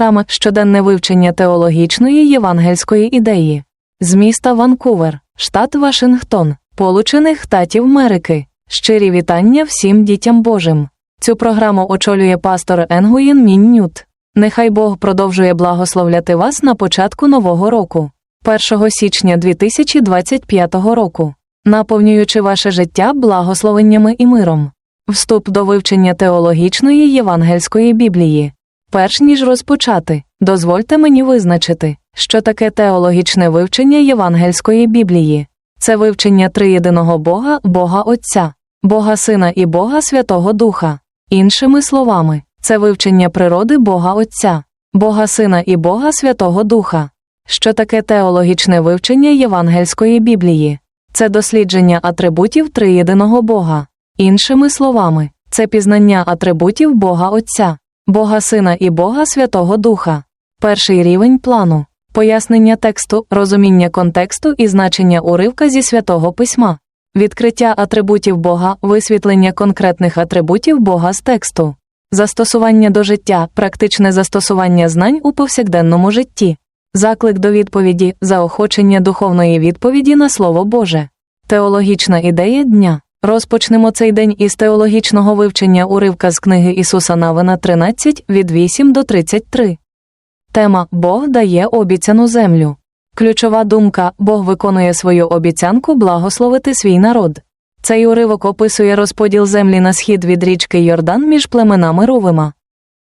Програма Щоденне вивчення теологічної євангельської ідеї з міста Ванкувер, штат Вашингтон, Получених Штатів Америки. Щирі вітання всім дітям Божим. Цю програму очолює пастор Енгуїн Міннют. Нехай Бог продовжує благословляти вас на початку нового року, 1 січня 2025 року, наповнюючи ваше життя благословеннями і миром. Вступ до вивчення теологічної євангельської Біблії. Перш ніж розпочати, дозвольте мені визначити, що таке теологічне вивчення євангельської Біблії. Це вивчення триєдиного Бога, Бога Отця, Бога Сина і Бога Святого Духа. Іншими словами, це вивчення природи Бога Отця, Бога Сина і Бога Святого Духа. Що таке теологічне вивчення євангельської Біблії? Це дослідження атрибутів триєдиного Бога. Іншими словами, це пізнання атрибутів Бога Отця, Бога Сина і Бога Святого Духа. Перший рівень плану. Пояснення тексту, розуміння контексту і значення уривка зі святого письма, відкриття атрибутів Бога, висвітлення конкретних атрибутів Бога з тексту, застосування до життя, практичне застосування знань у повсякденному житті, заклик до відповіді, заохочення духовної відповіді на Слово Боже, теологічна ідея дня. Розпочнемо цей день із теологічного вивчення уривка з книги Ісуса Навина 13 від 8 до 33. Тема Бог дає обіцяну землю. Ключова думка Бог виконує свою обіцянку благословити свій народ. Цей уривок описує розподіл землі на схід від річки Йордан між племенами Рувима,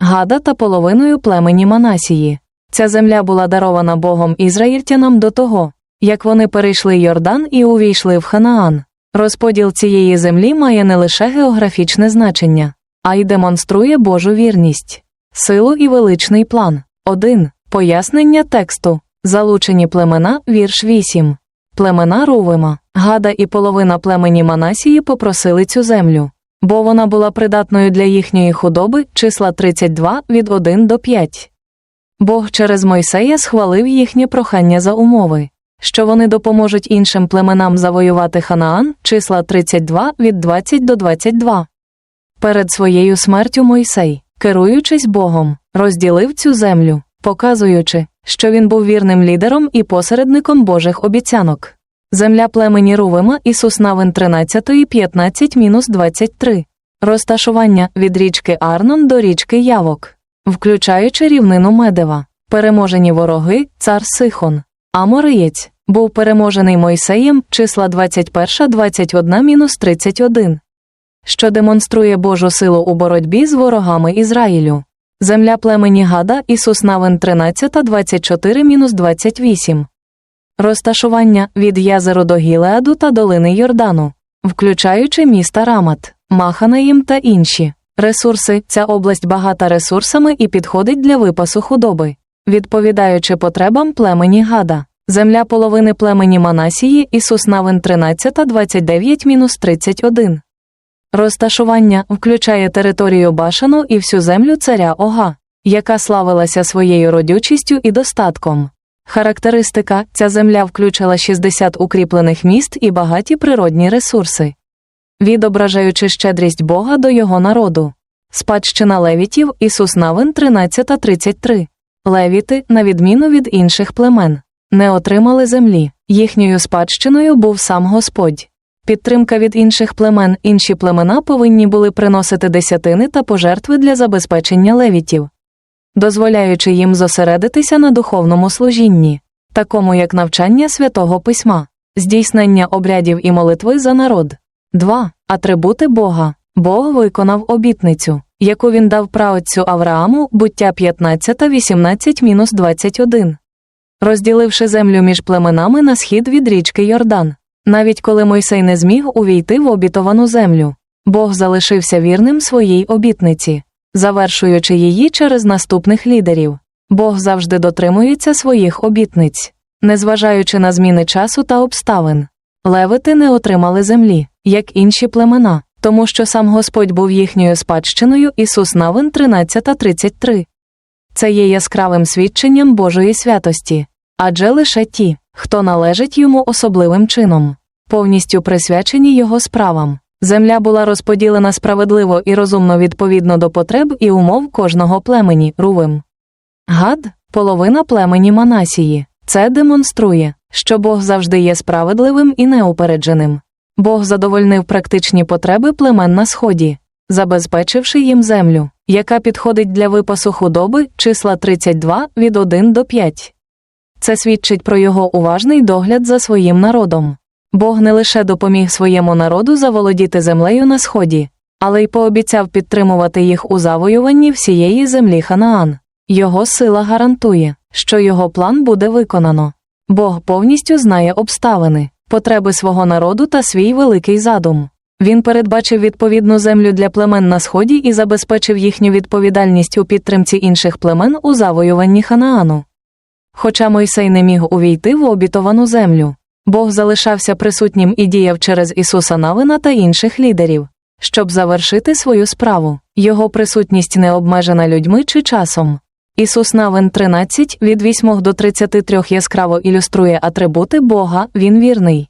Гада та половиною племені Манасії. Ця земля була дарована Богом ізраїльтянам до того, як вони перейшли Йордан і увійшли в Ханаан. Розподіл цієї землі має не лише географічне значення, а й демонструє Божу вірність, силу і величний план. 1. Пояснення тексту. Залучені племена, вірш 8. Племена Рувима, Гада і половина племені Манасії попросили цю землю, бо вона була придатною для їхньої худоби, числа 32 від 1 до 5. Бог через Мойсея схвалив їхнє прохання за умови що вони допоможуть іншим племенам завоювати Ханаан, числа 32 від 20 до 22. Перед своєю смертю Мойсей, керуючись Богом, розділив цю землю, показуючи, що він був вірним лідером і посередником Божих обіцянок. Земля племені Рувима Ісус Навин 13 15-23. Розташування від річки Арнон до річки Явок, включаючи рівнину Медева, переможені вороги, цар Сихон, Амориєць, був переможений Мойсеєм, числа 21-21-31, що демонструє Божу силу у боротьбі з ворогами Ізраїлю. Земля племені Гада Ісус Навин 13 24-28. Розташування від Язеру до Гілеаду та долини Йордану, включаючи міста Рамат, Маханаїм та інші. Ресурси ця область багата ресурсами і підходить для випасу худоби, відповідаючи потребам племені Гада. Земля половини племені Манасії Ісус Навин 13 29-31. Розташування включає територію Башану і всю землю царя Ога, яка славилася своєю родючістю і достатком. Характеристика ця земля включила 60 укріплених міст і багаті природні ресурси, відображаючи щедрість Бога до його народу. Спадщина левітів Ісус Навин 13-33. Левіти, на відміну від інших племен не отримали землі, їхньою спадщиною був сам Господь. Підтримка від інших племен, інші племена повинні були приносити десятини та пожертви для забезпечення левітів, дозволяючи їм зосередитися на духовному служінні, такому як навчання святого письма, здійснення обрядів і молитви за народ. 2. Атрибути Бога. Бог виконав обітницю, яку він дав праотцю Аврааму, буття 15 18-21 розділивши землю між племенами на схід від річки Йордан. Навіть коли Мойсей не зміг увійти в обітовану землю, Бог залишився вірним своїй обітниці, завершуючи її через наступних лідерів. Бог завжди дотримується своїх обітниць, незважаючи на зміни часу та обставин. Левити не отримали землі, як інші племена, тому що сам Господь був їхньою спадщиною Ісус Навин 13.33. Це є яскравим свідченням Божої святості адже лише ті, хто належить йому особливим чином, повністю присвячені його справам. Земля була розподілена справедливо і розумно відповідно до потреб і умов кожного племені рувим. Гад половина племені Манасії. Це демонструє, що Бог завжди є справедливим і неупередженим. Бог задовольнив практичні потреби племен на сході, забезпечивши їм землю, яка підходить для випасу худоби числа 32 від 1 до 5. Це свідчить про його уважний догляд за своїм народом. Бог не лише допоміг своєму народу заволодіти землею на сході, але й пообіцяв підтримувати їх у завоюванні всієї землі Ханаан. Його сила гарантує, що його план буде виконано. Бог повністю знає обставини, потреби свого народу та свій великий задум. Він передбачив відповідну землю для племен на сході і забезпечив їхню відповідальність у підтримці інших племен у завоюванні Ханаану. Хоча Мойсей не міг увійти в обітовану землю, Бог залишався присутнім і діяв через Ісуса Навина та інших лідерів, щоб завершити свою справу. Його присутність не обмежена людьми чи часом. Ісус Навин 13 від 8 до 33 яскраво ілюструє атрибути Бога, Він вірний,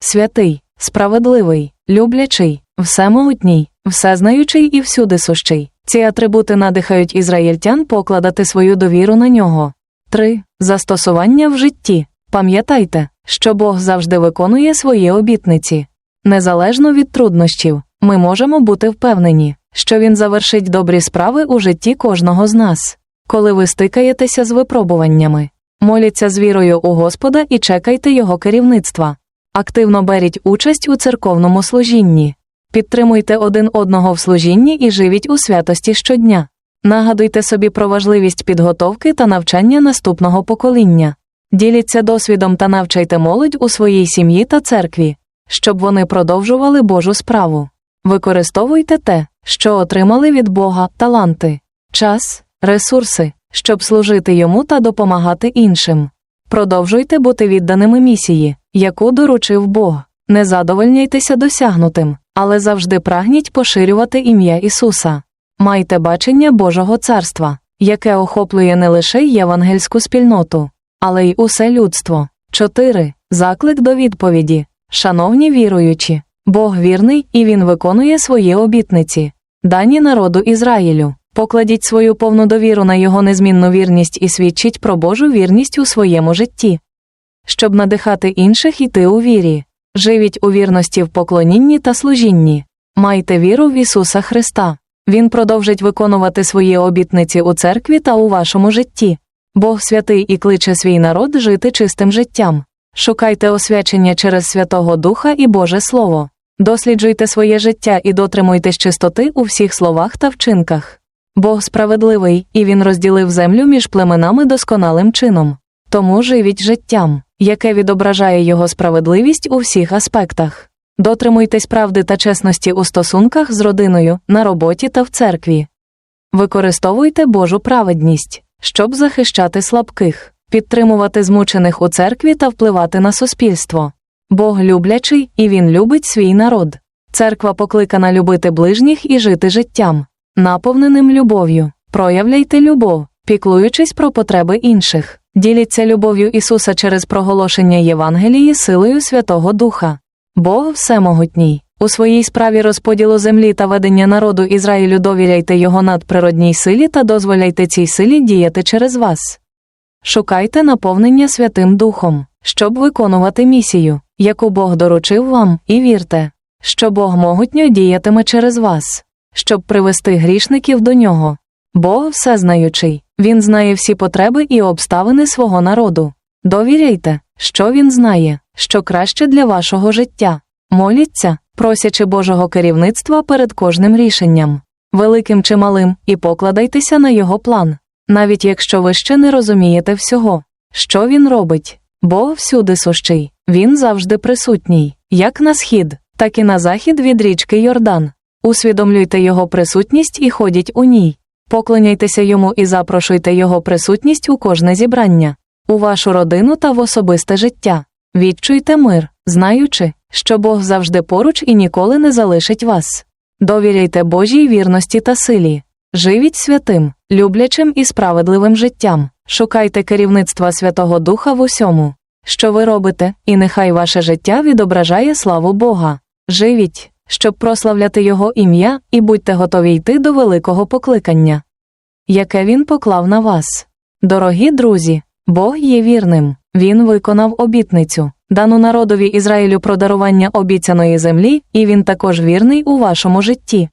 святий, справедливий, люблячий, всемогутній, всезнаючий і всюди сущий. Ці атрибути надихають ізраїльтян покладати свою довіру на нього. 3. Застосування в житті. Пам'ятайте, що Бог завжди виконує свої обітниці. Незалежно від труднощів, ми можемо бути впевнені, що Він завершить добрі справи у житті кожного з нас. Коли ви стикаєтеся з випробуваннями, моліться з вірою у Господа і чекайте Його керівництва. Активно беріть участь у церковному служінні. Підтримуйте один одного в служінні і живіть у святості щодня. Нагадуйте собі про важливість підготовки та навчання наступного покоління. Діліться досвідом та навчайте молодь у своїй сім'ї та церкві, щоб вони продовжували Божу справу. Використовуйте те, що отримали від Бога таланти, час, ресурси, щоб служити йому та допомагати іншим. Продовжуйте бути відданими місії, яку доручив Бог. Не задовольняйтеся досягнутим, але завжди прагніть поширювати ім'я Ісуса. Майте бачення Божого царства, яке охоплює не лише євангельську спільноту, але й усе людство. 4. Заклик до відповіді. Шановні віруючі, Бог вірний і Він виконує свої обітниці, дані народу Ізраїлю. Покладіть свою повну довіру на його незмінну вірність і свідчіть про Божу вірність у своєму житті. Щоб надихати інших йти у вірі, живіть у вірності в поклонінні та служінні, майте віру в Ісуса Христа. Він продовжить виконувати свої обітниці у церкві та у вашому житті. Бог святий і кличе свій народ жити чистим життям. Шукайте освячення через Святого Духа і Боже Слово. Досліджуйте своє життя і дотримуйтесь чистоти у всіх словах та вчинках. Бог справедливий, і Він розділив землю між племенами досконалим чином. Тому живіть життям, яке відображає його справедливість у всіх аспектах. Дотримуйтесь правди та чесності у стосунках з родиною, на роботі та в церкві. Використовуйте Божу праведність, щоб захищати слабких, підтримувати змучених у церкві та впливати на суспільство. Бог люблячий, і Він любить свій народ. Церква покликана любити ближніх і жити життям, наповненим любов'ю. Проявляйте любов, піклуючись про потреби інших. Діліться любов'ю Ісуса через проголошення Євангелії силою Святого Духа. Бог всемогутній. У своїй справі розподілу землі та ведення народу Ізраїлю довіряйте його надприродній силі та дозволяйте цій силі діяти через вас. Шукайте наповнення Святим Духом, щоб виконувати місію, яку Бог доручив вам, і вірте, що Бог могутньо діятиме через вас, щоб привести грішників до нього. Бог всезнаючий, Він знає всі потреби і обставини свого народу. Довіряйте, що Він знає, що краще для вашого життя. Моліться, просячи Божого керівництва перед кожним рішенням, великим чи малим, і покладайтеся на його план, навіть якщо ви ще не розумієте всього, що він робить. Бог всюди сущий, він завжди присутній, як на схід, так і на захід від річки Йордан. Усвідомлюйте його присутність і ходіть у ній. Поклоняйтеся йому і запрошуйте його присутність у кожне зібрання, у вашу родину та в особисте життя. Відчуйте мир, знаючи, що Бог завжди поруч і ніколи не залишить вас. Довіряйте Божій вірності та силі. Живіть святим, люблячим і справедливим життям. Шукайте керівництва Святого Духа в усьому, що ви робите, і нехай ваше життя відображає славу Бога. Живіть, щоб прославляти Його ім'я, і будьте готові йти до великого покликання, яке Він поклав на вас. Дорогі друзі, Бог є вірним, Він виконав обітницю, дану народові Ізраїлю про дарування обіцяної землі, і він також вірний у вашому житті.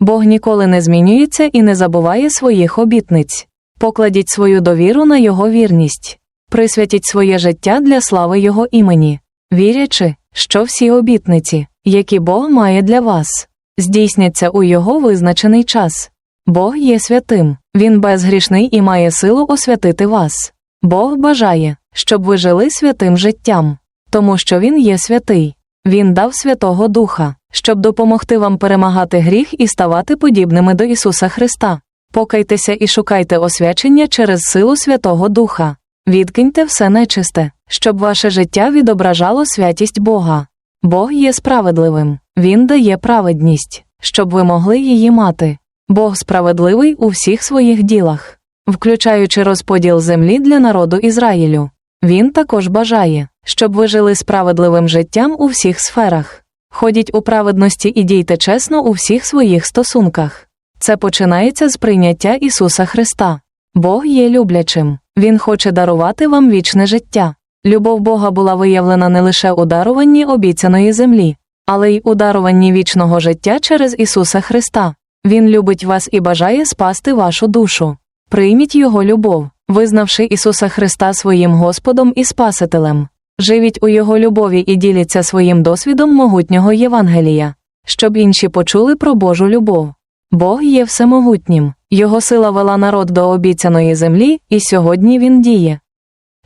Бог ніколи не змінюється і не забуває своїх обітниць. Покладіть свою довіру на Його вірність, присвятіть своє життя для слави Його імені, вірячи, що всі обітниці, які Бог має для вас, здійсняться у Його визначений час. Бог є святим, Він безгрішний і має силу освятити вас. Бог бажає, щоб ви жили святим життям, тому що Він є святий. Він дав Святого Духа, щоб допомогти вам перемагати гріх і ставати подібними до Ісуса Христа. Покайтеся і шукайте освячення через силу Святого Духа. Відкиньте все нечисте, щоб ваше життя відображало святість Бога. Бог є справедливим, Він дає праведність, щоб ви могли її мати. Бог справедливий у всіх своїх ділах, включаючи розподіл землі для народу Ізраїлю. Він також бажає, щоб ви жили справедливим життям у всіх сферах. Ходіть у праведності і дійте чесно у всіх своїх стосунках. Це починається з прийняття Ісуса Христа. Бог є люблячим, Він хоче дарувати вам вічне життя. Любов Бога була виявлена не лише у даруванні обіцяної землі, але й у даруванні вічного життя через Ісуса Христа. Він любить вас і бажає спасти вашу душу. Прийміть Його любов, визнавши Ісуса Христа своїм Господом і Спасителем. Живіть у Його любові і діліться своїм досвідом могутнього Євангелія, щоб інші почули про Божу любов. Бог є всемогутнім, Його сила вела народ до обіцяної землі, і сьогодні Він діє.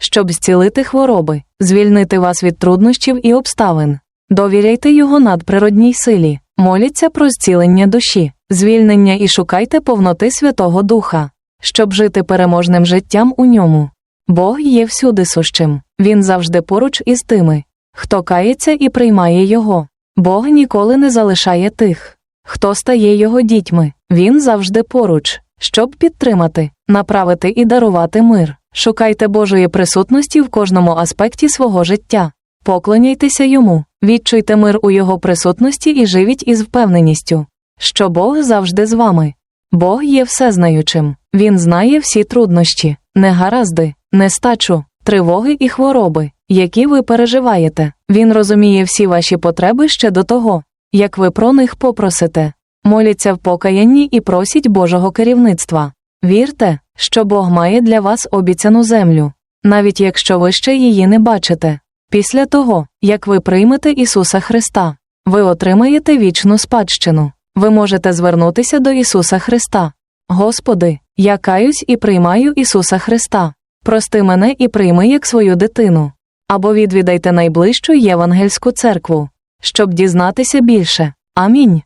Щоб зцілити хвороби, звільнити вас від труднощів і обставин. Довіряйте Його надприродній силі, моліться про зцілення душі, звільнення і шукайте повноти Святого Духа, щоб жити переможним життям у ньому. Бог є всюди сущим, Він завжди поруч із тими, хто кається і приймає Його. Бог ніколи не залишає тих, хто стає Його дітьми, Він завжди поруч, щоб підтримати, направити і дарувати мир. Шукайте Божої присутності в кожному аспекті свого життя. Поклоняйтеся йому, відчуйте мир у його присутності і живіть із впевненістю, що Бог завжди з вами. Бог є всезнаючим, Він знає всі труднощі, негаразди, нестачу, тривоги і хвороби, які ви переживаєте. Він розуміє всі ваші потреби ще до того, як ви про них попросите. Моліться в покаянні і просіть Божого керівництва. Вірте, що Бог має для вас обіцяну землю, навіть якщо ви ще її не бачите. Після того, як ви приймете Ісуса Христа, ви отримаєте вічну спадщину. Ви можете звернутися до Ісуса Христа. Господи, я каюсь і приймаю Ісуса Христа. Прости мене і прийми як свою дитину. Або відвідайте найближчу євангельську церкву, щоб дізнатися більше. Амінь.